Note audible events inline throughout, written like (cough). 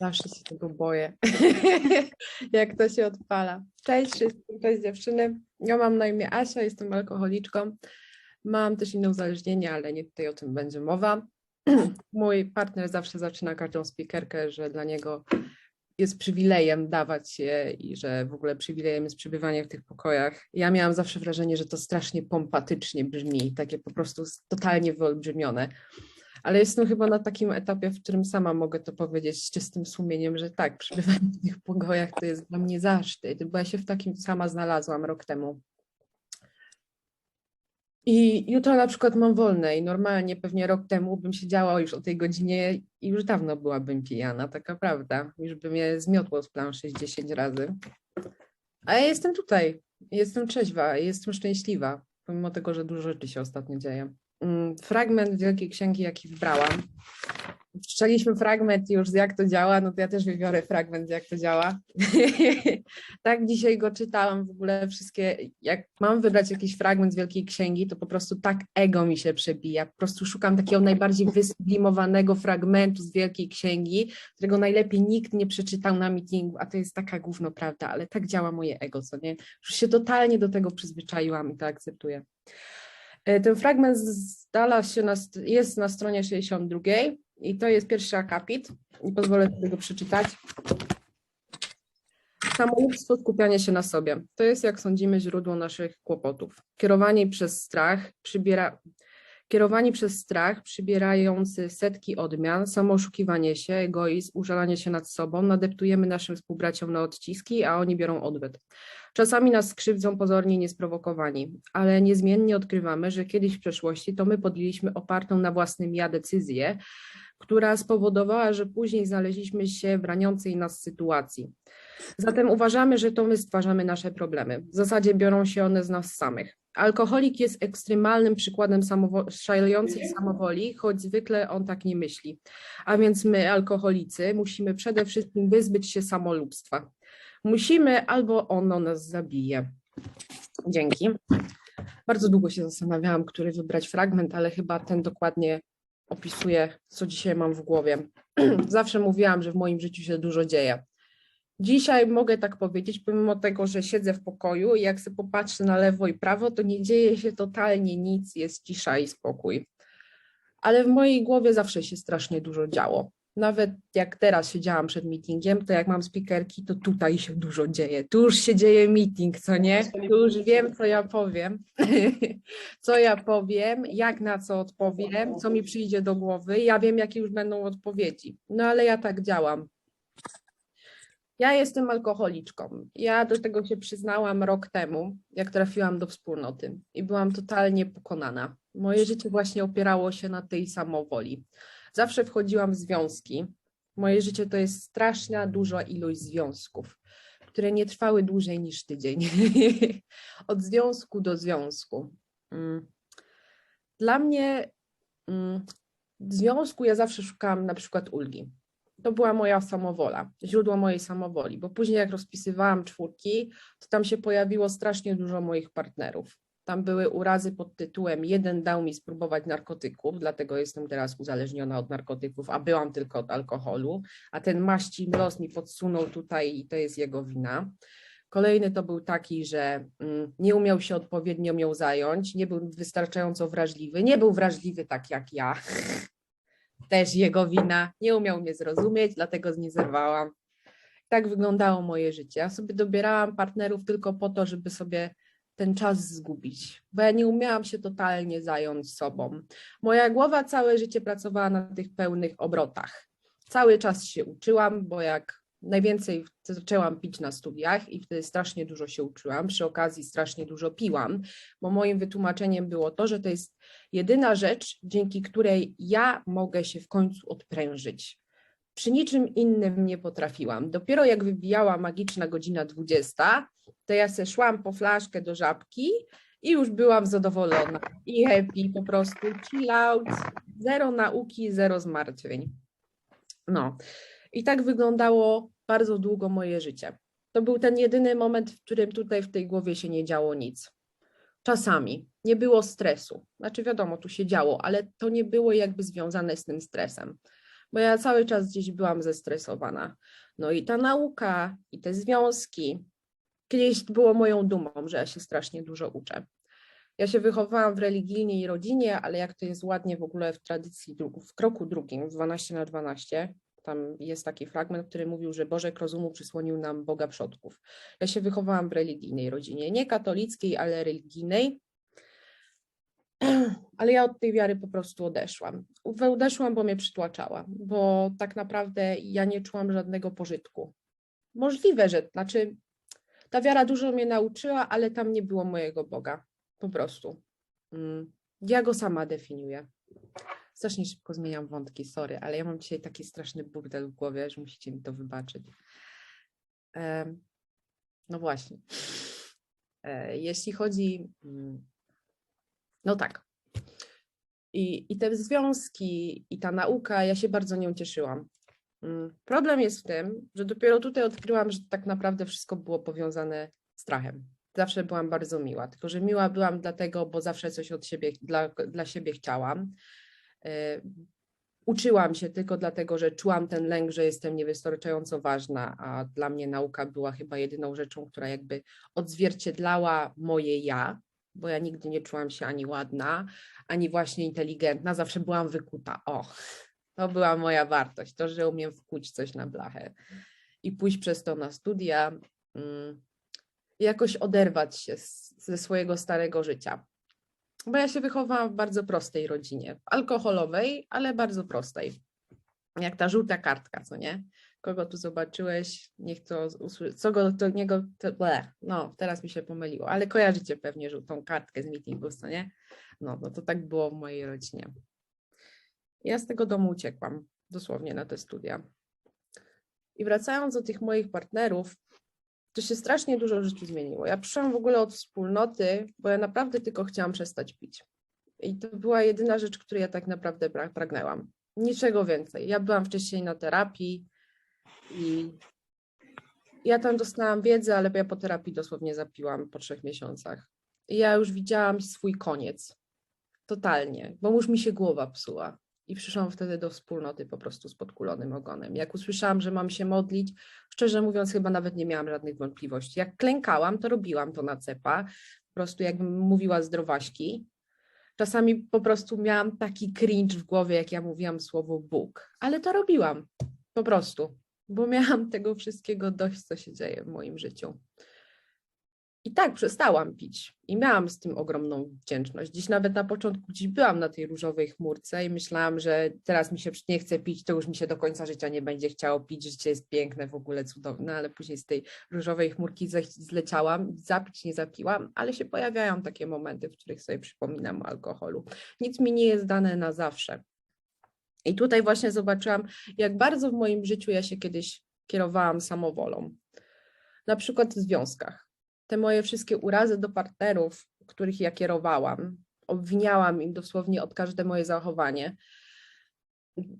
Zawsze się tego boję, (laughs) jak to się odpala. Cześć wszystkim, cześć dziewczyny. Ja mam na imię Asia, jestem alkoholiczką. Mam też inne uzależnienie, ale nie tutaj o tym będzie mowa. (clears throat) Mój partner zawsze zaczyna każdą speakerkę, że dla niego jest przywilejem dawać się i że w ogóle przywilejem jest przebywanie w tych pokojach. Ja miałam zawsze wrażenie, że to strasznie pompatycznie brzmi, takie po prostu totalnie wyolbrzymione. Ale jestem chyba na takim etapie, w którym sama mogę to powiedzieć z czystym sumieniem, że tak, przebywanie w tych pokojach to jest dla mnie zaszczyt, bo ja się w takim sama znalazłam rok temu. I jutro na przykład mam wolne i normalnie pewnie rok temu bym siedziała już o tej godzinie i już dawno byłabym pijana, taka prawda. Już by mnie zmiotło z planszy 10 razy. A ja jestem tutaj, jestem trzeźwa, jestem szczęśliwa, pomimo tego, że dużo rzeczy się ostatnio dzieje. Mm, Fragment Wielkiej Księgi, jaki wybrałam. Wstrzeliśmy fragment już jak to działa, no to ja też wybiorę fragment jak to działa. (laughs) tak dzisiaj go czytałam w ogóle wszystkie, jak mam wybrać jakiś fragment z Wielkiej Księgi, to po prostu tak ego mi się przebija. Po prostu szukam takiego najbardziej wysublimowanego fragmentu z Wielkiej Księgi, którego najlepiej nikt nie przeczytał na meetingu, a to jest taka gówno prawda, ale tak działa moje ego, co nie? Już się totalnie do tego przyzwyczaiłam i to akceptuję. E, Ten fragment znalazł się na, st- jest na stronie 62 i to jest pierwszy akapit i pozwolę sobie go przeczytać. Samolubstwo, skupianie się na sobie. To jest, jak sądzimy, źródło naszych kłopotów. Kierowanie przez strach przybiera... Kierowani przez strach, przybierający setki odmian, samooszukiwanie się, egoizm, użalanie się nad sobą, nadeptujemy naszym współbraciom na odciski, a oni biorą odwet. Czasami nas krzywdzą pozornie niesprowokowani, ale niezmiennie odkrywamy, że kiedyś w przeszłości to my podjęliśmy opartą na własnym ja decyzję, która spowodowała, że później znaleźliśmy się w raniącej nas sytuacji. Zatem uważamy, że to my stwarzamy nasze problemy. W zasadzie biorą się one z nas samych. Alkoholik jest ekstremalnym przykładem samowo- szalejącej samowoli, choć zwykle on tak nie myśli. A więc my, alkoholicy, musimy przede wszystkim wyzbyć się samolubstwa. Musimy, albo ono nas zabije. Dzięki. Bardzo długo się zastanawiałam, który wybrać fragment, ale chyba ten dokładnie opisuje, co dzisiaj mam w głowie. (clears throat) Zawsze mówiłam, że w moim życiu się dużo dzieje. Dzisiaj mogę tak powiedzieć, pomimo tego, że siedzę w pokoju i jak sobie popatrzę na lewo i prawo, to nie dzieje się totalnie nic, jest cisza i spokój. Ale w mojej głowie zawsze się strasznie dużo działo. Nawet jak teraz siedziałam przed meetingiem, to jak mam speakerki, to tutaj się dużo dzieje. Tu już się dzieje meeting, co nie? Tu już wiem, co ja powiem. (laughs) co ja powiem, jak na co odpowiem, co mi przyjdzie do głowy. Ja wiem, jakie już będą odpowiedzi. No ale ja tak działam. Ja jestem alkoholiczką. Ja do tego się przyznałam rok temu, jak trafiłam do wspólnoty i byłam totalnie pokonana. Moje życie właśnie opierało się na tej samowoli. Zawsze wchodziłam w związki. Moje życie to jest straszna duża ilość związków, które nie trwały dłużej niż tydzień. (laughs) Od związku do związku. Mm. Dla mnie mm, w związku ja zawsze szukałam na przykład ulgi. To była moja samowola, źródło mojej samowoli, bo później jak rozpisywałam czwórki, to tam się pojawiło strasznie dużo moich partnerów. Tam były urazy pod tytułem jeden dał mi spróbować narkotyków, dlatego jestem teraz uzależniona od narkotyków, a byłam tylko od alkoholu, a ten maści los mi podsunął tutaj i to jest jego wina. Kolejny to był taki, że mm, nie umiał się odpowiednio mią zająć, nie był wystarczająco wrażliwy, nie był wrażliwy tak jak ja. (laughs) Też jego wina, nie umiał mnie zrozumieć, dlatego z nim zerwałam. Tak wyglądało moje życie. Ja sobie dobierałam partnerów tylko po to, żeby sobie ten czas zgubić, bo ja nie umiałam się totalnie zająć sobą. Moja głowa całe życie pracowała na tych pełnych obrotach. Cały czas się uczyłam, bo jak najwięcej zaczęłam pić na studiach i wtedy strasznie dużo się uczyłam, przy okazji strasznie dużo piłam, bo moim wytłumaczeniem było to, że to jest jedyna rzecz, dzięki której ja mogę się w końcu odprężyć. Przy niczym innym nie potrafiłam. Dopiero jak wybijała magiczna godzina 20, to ja se szłam po flaszkę do żabki i już byłam zadowolona i happy, po prostu chill out, zero nauki, zero zmartwień. No i tak wyglądało bardzo długo moje życie. To był ten jedyny moment, w którym tutaj w tej głowie się nie działo nic. Czasami nie było stresu. Znaczy, wiadomo, tu się działo, ale to nie było jakby związane z tym stresem. bo ja cały czas gdzieś byłam zestresowana. No i ta nauka, i te związki. Kiedyś było moją dumą, że ja się strasznie dużo uczę. Ja się wychowałam w religijnej rodzinie, ale jak to jest ładnie w ogóle w tradycji, w kroku drugim, w 12 na 12, tam jest taki fragment, który mówił, że Bożek rozumu przysłonił nam Boga przodków. Ja się wychowałam w religijnej rodzinie, nie katolickiej, ale religijnej. (clears throat) Ale ja od tej wiary po prostu odeszłam. Odeszłam, bo mnie przytłaczała, bo tak naprawdę ja nie czułam żadnego pożytku. Możliwe, że, znaczy, ta wiara dużo mnie nauczyła, ale tam nie było mojego Boga. Po prostu. Mm, Ja go sama definiuję. Strasznie szybko zmieniam wątki, sorry, ale ja mam dzisiaj taki straszny burdel w głowie, że musicie mi to wybaczyć. No właśnie. E, Jeśli chodzi. mm, No tak. I, I te związki, i ta nauka, ja się bardzo nią cieszyłam. Mm, Problem jest w tym, że dopiero tutaj odkryłam, że tak naprawdę wszystko było powiązane strachem. Zawsze byłam bardzo miła, tylko że miła byłam dlatego, bo zawsze coś od siebie, dla, dla siebie chciałam. E, Uczyłam się tylko dlatego, że czułam ten lęk, że jestem niewystarczająco ważna, a dla mnie nauka była chyba jedyną rzeczą, która jakby odzwierciedlała moje ja, bo ja nigdy nie czułam się ani ładna, ani właśnie inteligentna, zawsze byłam wykuta. O, to była moja wartość, to, że umiem wkuć coś na blachę i pójść przez to na studia, mm, jakoś oderwać się ze swojego starego życia. Bo ja się wychowałam w bardzo prostej rodzinie, alkoholowej, ale bardzo prostej. Jak ta żółta kartka, co nie? Kogo tu zobaczyłeś, niech to usłyszy, co go do niego, ble, no teraz mi się pomyliło, ale kojarzycie pewnie żółtą kartkę z meetingu, co nie? No, no to tak było w mojej rodzinie. Ja z tego domu uciekłam, dosłownie na te studia. I wracając do tych moich partnerów, to się strasznie dużo w życiu zmieniło. Ja przyszłam w ogóle od wspólnoty, bo ja naprawdę tylko chciałam przestać pić. I to była jedyna rzecz, której ja tak naprawdę pra- pragnęłam. Niczego więcej. Ja byłam wcześniej na terapii i ja tam dostałam wiedzę, ale ja po terapii dosłownie zapiłam po trzech miesiącach. I ja już widziałam swój koniec. Totalnie, bo już mi się głowa psuła. I przyszłam wtedy do wspólnoty po prostu z podkulonym ogonem. Jak usłyszałam, że mam się modlić, szczerze mówiąc, chyba nawet nie miałam żadnych wątpliwości. Jak klękałam, to robiłam to na cepa, po prostu jakbym mówiła zdrowaśki. Czasami po prostu miałam taki cringe w głowie, jak ja mówiłam słowo Bóg, ale to robiłam po prostu, bo miałam tego wszystkiego dość, co się dzieje w moim życiu. I tak przestałam pić i miałam z tym ogromną wdzięczność. Dziś nawet na początku gdzieś byłam na tej różowej chmurce i myślałam, że teraz mi się nie chce pić, to już mi się do końca życia nie będzie chciało pić, życie jest piękne, w ogóle cudowne, ale później z tej różowej chmurki zleciałam, zapić nie zapiłam, ale się pojawiają takie momenty, w których sobie przypominam o alkoholu. Nic mi nie jest dane na zawsze. I tutaj właśnie zobaczyłam, jak bardzo w moim życiu ja się kiedyś kierowałam samowolą. Na przykład w związkach te moje wszystkie urazy do partnerów, których ja kierowałam, obwiniałam im dosłownie od każde moje zachowanie,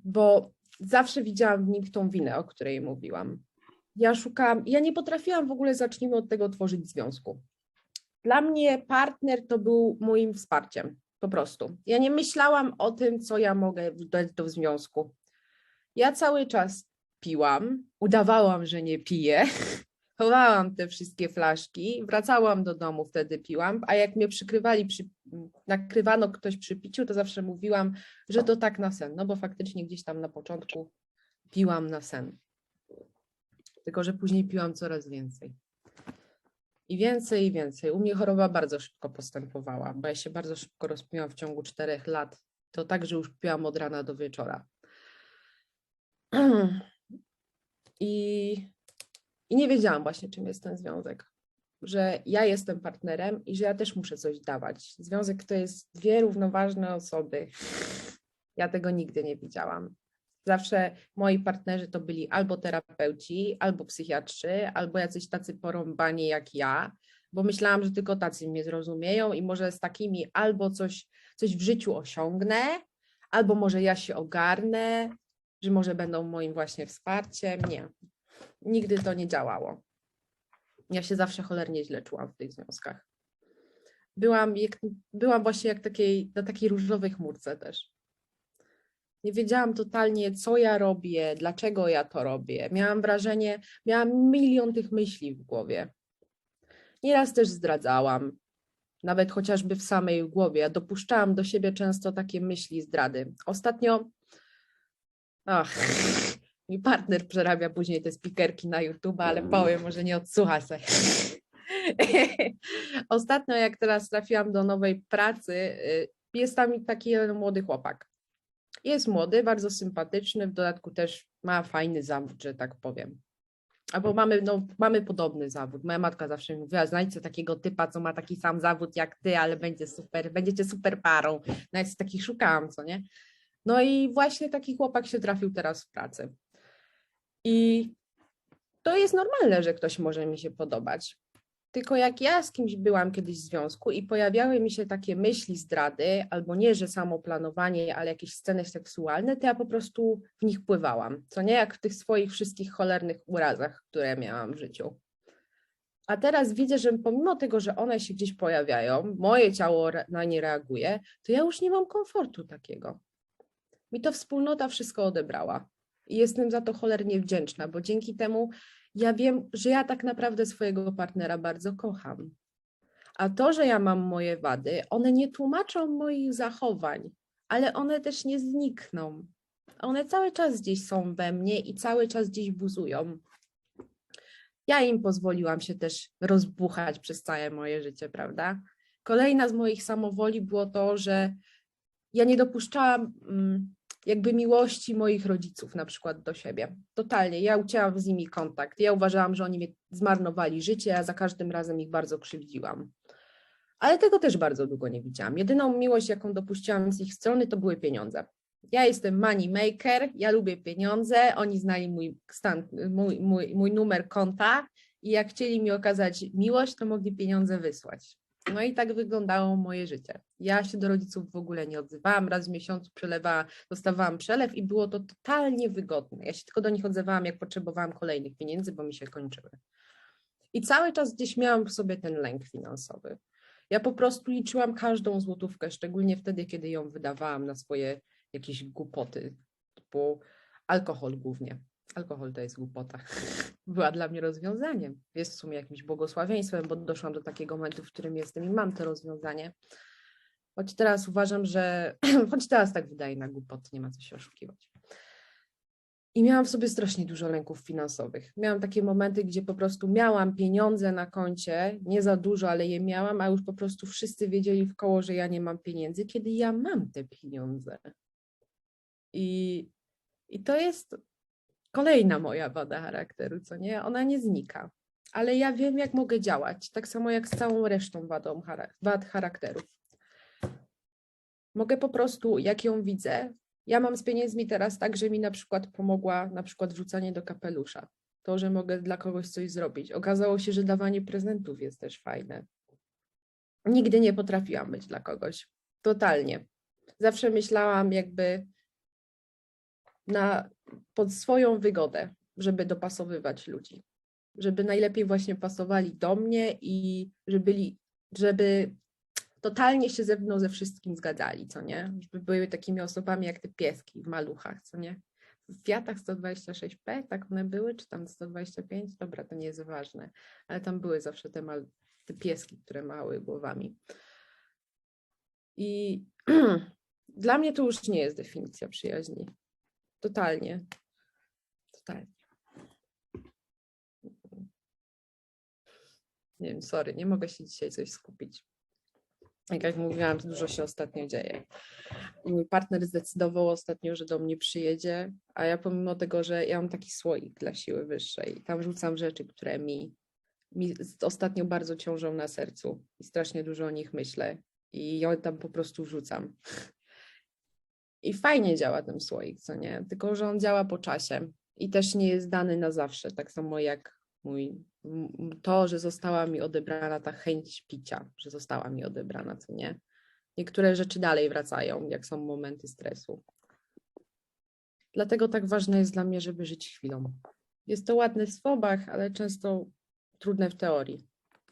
bo zawsze widziałam w nich tą winę, o której mówiłam. Ja szukałam, ja nie potrafiłam w ogóle, zacznijmy od tego, tworzyć związku. Dla mnie partner to był moim wsparciem, po prostu. Ja nie myślałam o tym, co ja mogę dać do związku. Ja cały czas piłam, udawałam, że nie piję, (laughs) chowałam te wszystkie flaszki, wracałam do domu, wtedy piłam, a jak mnie przykrywali, przy, nakrywano ktoś przy piciu, to zawsze mówiłam, że to tak na sen, no bo faktycznie gdzieś tam na początku piłam na sen. Tylko, że później piłam coraz więcej. I więcej, i więcej. U mnie choroba bardzo szybko postępowała, bo ja się bardzo szybko rozpiłam w ciągu czterech lat. To tak, że już piłam od rana do wieczora. (clears throat) I i nie wiedziałam właśnie, czym jest ten związek. Że ja jestem partnerem i że ja też muszę coś dawać. Związek to jest dwie równoważne osoby. Ja tego nigdy nie widziałam. Zawsze moi partnerzy to byli albo terapeuci, albo psychiatrzy, albo jacyś tacy porąbani jak ja, bo myślałam, że tylko tacy mnie zrozumieją i może z takimi albo coś, coś w życiu osiągnę, albo może ja się ogarnę, że może będą moim właśnie wsparciem. Nie, nigdy to nie działało. Ja się zawsze cholernie źle czułam w tych związkach. Byłam, jak, byłam właśnie jak takiej, na takiej różowej chmurce też. Nie wiedziałam totalnie, co ja robię, dlaczego ja to robię. Miałam wrażenie, miałam milion tych myśli w głowie. Nieraz też zdradzałam, nawet chociażby w samej głowie. Dopuszczałam do siebie często takie myśli zdrady. Ostatnio, ach, mój partner przerabia później te spikerki na YouTube, ale powiem, może nie odsłucha się. (laughs) Ostatnio, jak teraz trafiłam do nowej pracy, y, jest tam taki jeden młody chłopak. Jest młody, bardzo sympatyczny, w dodatku też ma fajny zawód, że tak powiem. Albo mamy, no, mamy podobny zawód. Moja matka zawsze mi mówiła, znajdźcie takiego typa, co ma taki sam zawód jak ty, ale będzie super, będziecie super parą. Nawet takich szukałam, co nie? No i właśnie taki chłopak się trafił teraz w pracy. I to jest normalne, że ktoś może mi się podobać. Tylko jak ja z kimś byłam kiedyś w związku i pojawiały mi się takie myśli zdrady, albo nie, że samo planowanie, ale jakieś sceny seksualne, to ja po prostu w nich pływałam. Co nie jak w tych swoich wszystkich cholernych urazach, które miałam w życiu. A teraz widzę, że pomimo tego, że one się gdzieś pojawiają, moje ciało na nie reaguje, to ja już nie mam komfortu takiego. Mi to wspólnota wszystko odebrała. I jestem za to cholernie wdzięczna, bo dzięki temu ja wiem, że ja tak naprawdę swojego partnera bardzo kocham. A to, że ja mam moje wady, one nie tłumaczą moich zachowań, ale one też nie znikną. One cały czas gdzieś są we mnie i cały czas gdzieś buzują. Ja im pozwoliłam się też rozbuchać przez całe moje życie, prawda? Kolejna z moich samowoli było to, że ja nie dopuszczałam mm, jakby miłości moich rodziców na przykład do siebie. Totalnie. Ja ucięłam z nimi kontakt. Ja uważałam, że oni mnie zmarnowali życie, a za każdym razem ich bardzo krzywdziłam. Ale tego też bardzo długo nie widziałam. Jedyną miłość, jaką dopuściłam z ich strony, to były pieniądze. Ja jestem money maker, ja lubię pieniądze, oni znali mój, stan, mój, mój, mój numer konta i jak chcieli mi okazać miłość, to mogli pieniądze wysłać. No i tak wyglądało moje życie. Ja się do rodziców w ogóle nie odzywałam, raz w miesiącu przelewała, dostawałam przelew i było to totalnie wygodne. Ja się tylko do nich odzywałam, jak potrzebowałam kolejnych pieniędzy, bo mi się kończyły. I cały czas gdzieś miałam w sobie ten lęk finansowy. Ja po prostu liczyłam każdą złotówkę, szczególnie wtedy, kiedy ją wydawałam na swoje jakieś głupoty, typu alkohol głównie. Alkohol to jest głupota. (laughs) Była dla mnie rozwiązaniem. Jest w sumie jakimś błogosławieństwem, bo doszłam do takiego momentu, w którym jestem i mam to rozwiązanie. Choć teraz uważam, że, (clears throat) choć teraz tak wydaje na głupoty, nie ma co się oszukiwać. I miałam w sobie strasznie dużo lęków finansowych. Miałam takie momenty, gdzie po prostu miałam pieniądze na koncie, nie za dużo, ale je miałam, a już po prostu wszyscy wiedzieli w koło, że ja nie mam pieniędzy, kiedy ja mam te pieniądze. I, i to jest kolejna moja wada charakteru, co nie? Ona nie znika. Ale ja wiem, jak mogę działać, tak samo jak z całą resztą wadą, wad charakterów. Mogę po prostu, jak ją widzę, ja mam z pieniędzmi teraz tak, że mi na przykład pomogła na przykład wrzucanie do kapelusza. To, że mogę dla kogoś coś zrobić. Okazało się, że dawanie prezentów jest też fajne. Nigdy nie potrafiłam być dla kogoś. Totalnie. Zawsze myślałam jakby na, pod swoją wygodę, żeby dopasowywać ludzi. Żeby najlepiej właśnie pasowali do mnie i żeby byli, żeby totalnie się ze mną ze wszystkim zgadzali, co nie? Żeby były takimi osobami jak te pieski w maluchach, co nie? W Fiatach 126P, tak one były, czy tam 125? Dobra, to nie jest ważne, ale tam były zawsze te, mal, te pieski, które mały głowami. I (clears throat) dla mnie to już nie jest definicja przyjaźni. Totalnie. Totalnie. Nie wiem, sorry, nie mogę się dzisiaj coś skupić. Jak, jak mówiłam, dużo się ostatnio dzieje. I mój partner zdecydował ostatnio, że do mnie przyjedzie, a ja pomimo tego, że ja mam taki słoik dla siły wyższej, tam rzucam rzeczy, które mi, mi ostatnio bardzo ciążą na sercu i strasznie dużo o nich myślę i ja tam po prostu rzucam. I fajnie działa ten słoik, co nie? Tylko, że on działa po czasie i też nie jest dany na zawsze, tak samo jak mój, to, że została mi odebrana ta chęć picia, że została mi odebrana, co nie? Niektóre rzeczy dalej wracają, jak są momenty stresu. Dlatego tak ważne jest dla mnie, żeby żyć chwilą. Jest to ładne w słowach, ale często trudne w teorii.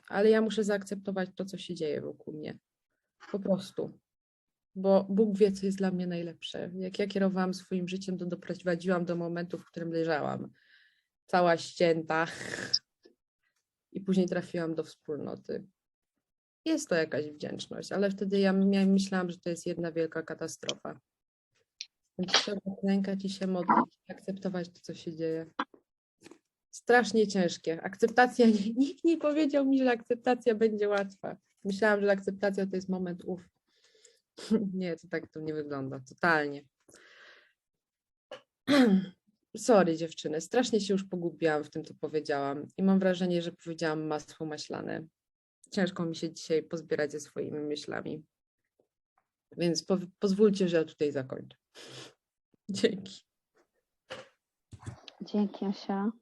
Ale ja muszę zaakceptować to, co się dzieje wokół mnie. Po prostu. Bo Bóg wie, co jest dla mnie najlepsze. Jak ja kierowałam swoim życiem, to doprowadziłam do momentu, w którym leżałam cała ścięta i później trafiłam do wspólnoty. Jest to jakaś wdzięczność, ale wtedy ja myślałam, że to jest jedna wielka katastrofa. Więc trzeba klękać i się modlić, akceptować to, co się dzieje. Strasznie ciężkie. Akceptacja, (laughs) nikt nie powiedział mi, że akceptacja będzie łatwa. Myślałam, że akceptacja to jest moment ów. (laughs) Nie, to tak to nie wygląda. Totalnie. (clears throat) Sorry dziewczyny, strasznie się już pogubiłam w tym, co powiedziałam i mam wrażenie, że powiedziałam masło maślane. Ciężko mi się dzisiaj pozbierać ze swoimi myślami. Więc po, pozwólcie, że ja tutaj zakończę. (laughs) Dzięki. Dzięki, Asia.